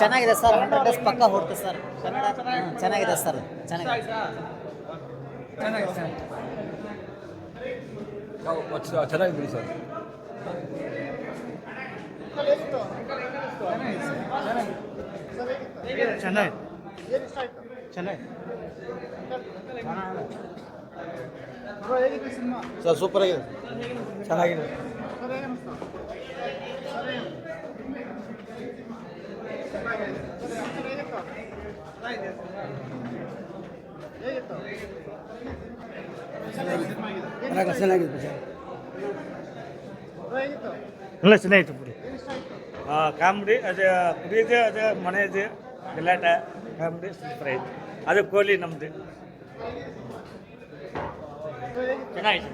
ಚೆನ್ನಾಗಿದೆ sir hundred days ಪಕ್ಕ ಹೊಡ್ತು sir. Kannada ಹ್ಮ್, ಚೆನ್ನಾಗಿದೆ ಸರ್ ಚೆನ್ನಾಗಿದೆ. ಚೆನ್ನಾಗಿದೆ ಸರ್. ಚೆನ್ನಾಗಿ ಚೆನ್ನಾಗಿ ಸರ್ ಸೂಪರ್ ಆಗಿದೆ. ಚೆನ್ನಾಗಿದೆ. ಚೆನ್ನಾಗಿದೆ ಸರ್ ಎಲ್ಲ ಚೆನ್ನಾಗಿತ್ತು ಬಿಡಿ. ಕಾಮಿಡಿ ಅದೇ ಕುಡಿಯೋದೇ ಅದೇ ಇದೆ ಗಲಾಟ ಕಾಮಿಡಿ ಸೂಪರ್ ಆಯ್ತು. ಅದು ಕೋಹ್ಲಿ ನಮ್ಮದು ಚೆನ್ನಾಗಿತ್ತು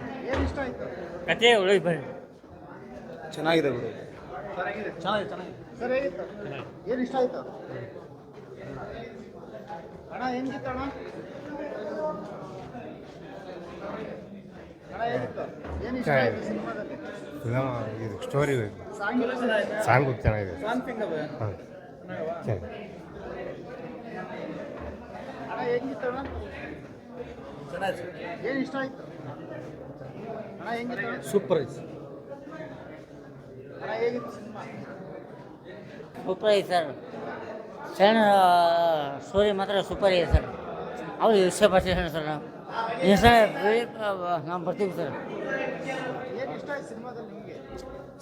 ಕತೆ ಒಳ್ಳೆ ಬನ್ನಿ ಚೆನ್ನಾಗಿದೆ ಬಿಡು. ಚೆನ್ನಾಗಿದೆ. ಚೆನ್ನಾಗಿದೆ ಸರ್ ಏನು ಇಷ್ಟ ಆಯ್ತು? ಅಣ್ಣ ಹೆಂಗಿತ್ತು ಅಣ್ಣ? ಅಣ್ಣ ಹೇಗಿತ್ತು ಏನು ಇಷ್ಟ ಆಯ್ತು ಸಿನಿಮಾದಲ್ಲಿ? ಇದು ಸ್ಟೋರಿ ಸಾಂಗ್ ಚೆನ್ನಾಗಿದೆ. ಹಾಂ ಸರಿ ಏನು ಇಷ್ಟ ಆಯ್ತು? ಅಣ್ಣ ಹೆಂಗಿತ್ತು ಅಣ್ಣ? ಸೂಪರ್ ಐತೆ ಸರ್. ಸಣ್ಣ ಸ್ಟೋರಿ ಮಾತ್ರ ಸೂಪರ್ ಇದೆ ಸರ್. ಅವ್ರು ಇಷ್ಟಪಡ್ತೀವಿ ಸರ್ ನಾವು. ನಾವು ಬರ್ತೀವಿ ಸರ್. ಇಷ್ಟ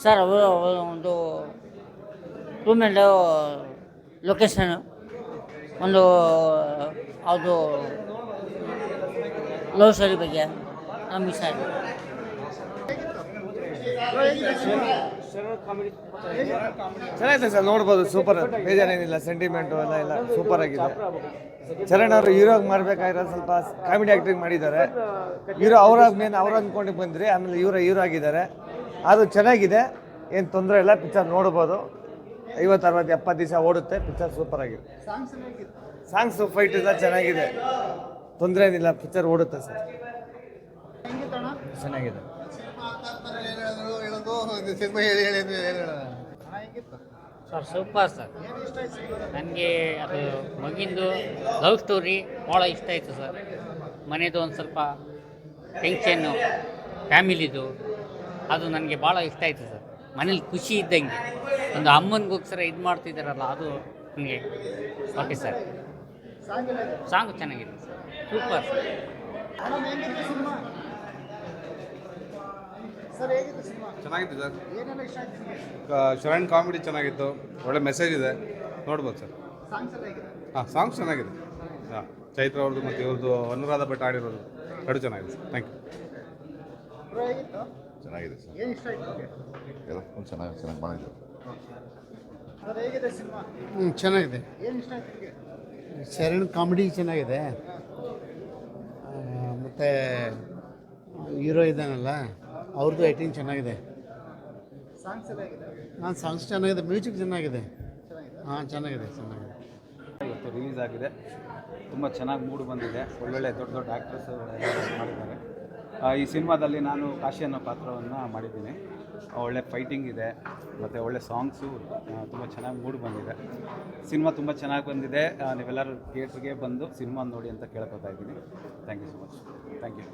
ಸರ್, ಅವರು ಒಂದು ರೂಮೆಂಡು ಲೊಕೇಶನ್ ಒಂದು, ಅದು ಲವ್ ಸ್ಟೋರಿ ಬಗ್ಗೆ ನಮಗೆ ಸರ್ ಚೆನ್ನಾಗಿದೆ ಸರ್ ನೋಡ್ಬೋದು ಸೂಪರ್ ಬೇಜಾರೇನಿಲ್ಲ ಸೆಂಟಿಮೆಂಟು ಎಲ್ಲ ಎಲ್ಲ ಸೂಪರ್ ಆಗಿದೆ. ಚರಣ್ ಅವರು ಹೀರೋಗ್ ಮಾಡ್ಬೇಕಾಗಿರೋ ಸ್ವಲ್ಪ ಕಾಮಿಡಿ ಆಕ್ಟಿಂಗ್ ಮಾಡಿದ್ದಾರೆ. ಹೀರೋ ಅವ್ರ ಮೇನ್ ಅವ್ರು ಅಂದ್ಕೊಂಡು ಬಂದ್ರಿ ಆಮೇಲೆ ಇವ್ರ ಹೀರೋ ಆಗಿದ್ದಾರೆ. ಅದು ಚೆನ್ನಾಗಿದೆ ಏನು ತೊಂದರೆ ಇಲ್ಲ ಪಿಕ್ಚರ್ ನೋಡ್ಬೋದು. ಐವತ್ತು ಅರವತ್ತು ಎಪ್ಪತ್ತು ದಿವಸ ಓಡುತ್ತೆ ಪಿಕ್ಚರ್ ಸೂಪರ್ ಆಗಿದೆ. ಸಾಂಗ್ಸ್ ಫೈಟ್ ಎಲ್ಲ ಚೆನ್ನಾಗಿದೆ. ತೊಂದರೆ ಏನಿಲ್ಲ ಪಿಕ್ಚರ್ ಓಡುತ್ತೆ ಸರ್. ಹೆಂಗಿತ್ತು ಹೇಳಿ ಹೆಂಗಿತ್ತು? Sir super sir. ಏನು ಇಷ್ಟ ಆಯ್ತು ಸಿನಿಮಾದಲ್ಲಿ ನನಗೆ ಅದು ಮಗಿಂದು ಲವ್ ಸ್ಟೋರಿ ಭಾಳ ಇಷ್ಟ ಆಯಿತು ಸರ್. ಮನೆಯದು ಒಂದು ಸ್ವಲ್ಪ ಟೆನ್ಷನ್ನು ಫ್ಯಾಮಿಲಿದು ಅದು ನನಗೆ ಭಾಳ ಇಷ್ಟ ಆಯಿತು ಸರ್. ಮನೇಲಿ ಖುಷಿ ಇದ್ದಂಗೆ. ಒಂದು ಅಮ್ಮನಿಗೋಸ್ಕರ ಇದು ಮಾಡ್ತಿದ್ದಾರಲ್ಲ ಅದು ನನಗೆ ಓಕೆ ಸರ್. ಸಾಂಗ್ ಎಲ್ಲ ಹೇಗಿತ್ತು ಸಾಂಗು ಚೆನ್ನಾಗಿದೆ. Sir super sir. ಸಿನಿಮಾ ಹೇಗಿತ್ತು ಸಿನಿಮಾ? ಚೆನ್ನಾಗಿತ್ತು ಸರ್. ಏನೆಲ್ಲ ಇಷ್ಟ ಆಯ್ತು ಶರಣ್ ಕಾಮಿಡಿ ಚೆನ್ನಾಗಿತ್ತು. ಒಳ್ಳೆ ಮೆಸೇಜ್ ಇದೆ. ನೋಡ್ಬೋದು ಸರ್. ಹಾಂ ಸಾಂಗ್ಸ್ ಚೆನ್ನಾಗಿದೆ. ಹಾಂ ಚೈತ್ರ ಅವ್ರದ್ದು ಮತ್ತು ಇವ್ರದ್ದು ಅನುರಾಧ ಭಟ್ ಆಡಿರೋದು ಎರಡು ಚೆನ್ನಾಗಿದೆ ಸರ್. ಥ್ಯಾಂಕ್ ಯು ಚೆನ್ನಾಗಿದೆ ಸರ್. ಏನು ಇಷ್ಟ ಆಯ್ತು ನಿಮಗೆ? ಎಲ್ಲ ಚೆನ್ನಾಗಿ ಚೆನ್ನಾಗಿ ಮಾಡಿದ್ರು. ಸರ್ ಹೇಗಿದೆ ಸಿನಿಮಾ? ಹ್ಞೂ ಚೆನ್ನಾಗಿದೆ. ಏನು ಇಷ್ಟ ಆಯ್ತು ಶರಣ್ ಕಾಮಿಡಿ ಚೆನ್ನಾಗಿದೆ. ಮತ್ತು ಹೀರೋ ಇದ್ದಾನಲ್ಲ ಅವ್ರದ್ದು ಐಟಿಂಗ್ ಚೆನ್ನಾಗಿದೆ. ನಾನು ಸಾಂಗ್ಸ್ ಚೆನ್ನಾಗಿದೆ ಮ್ಯೂಸಿಕ್ ಚೆನ್ನಾಗಿದೆ. ಹಾಂ ಚೆನ್ನಾಗಿದೆ ಚೆನ್ನಾಗಿದೆ. ಇವತ್ತು ರಿಲೀಸ್ ಆಗಿದೆ. ತುಂಬ ಚೆನ್ನಾಗಿ ಮೂಡ್ ಬಂದಿದೆ. ಒಳ್ಳೊಳ್ಳೆ ದೊಡ್ಡ ದೊಡ್ಡ ಆ್ಯಕ್ಟ್ರೆಸ್ ಮಾಡಿದ್ದಾರೆ. ಆ, ಈ ಸಿನಿಮಾದಲ್ಲಿ ನಾನು ಕಾಶಿ ಅನ್ನೋ ಪಾತ್ರವನ್ನು ಮಾಡಿದ್ದೀನಿ. ಒಳ್ಳೆ ಫೈಟಿಂಗ್ ಇದೆ ಮತ್ತು ಒಳ್ಳೆ ಸಾಂಗ್ಸು ತುಂಬ ಚೆನ್ನಾಗಿ ಮೂಡ್ ಬಂದಿದೆ. ಸಿನಿಮಾ ತುಂಬ ಚೆನ್ನಾಗಿ ಬಂದಿದೆ. ನೀವೆಲ್ಲರೂ ಥಿಯೇಟ್ರಿಗೆ ಬಂದು ಸಿನಿಮಾ ನೋಡಿ ಅಂತ ಕೇಳ್ಕೊತಾ ಇದ್ದೀನಿ. Thank you so much thank you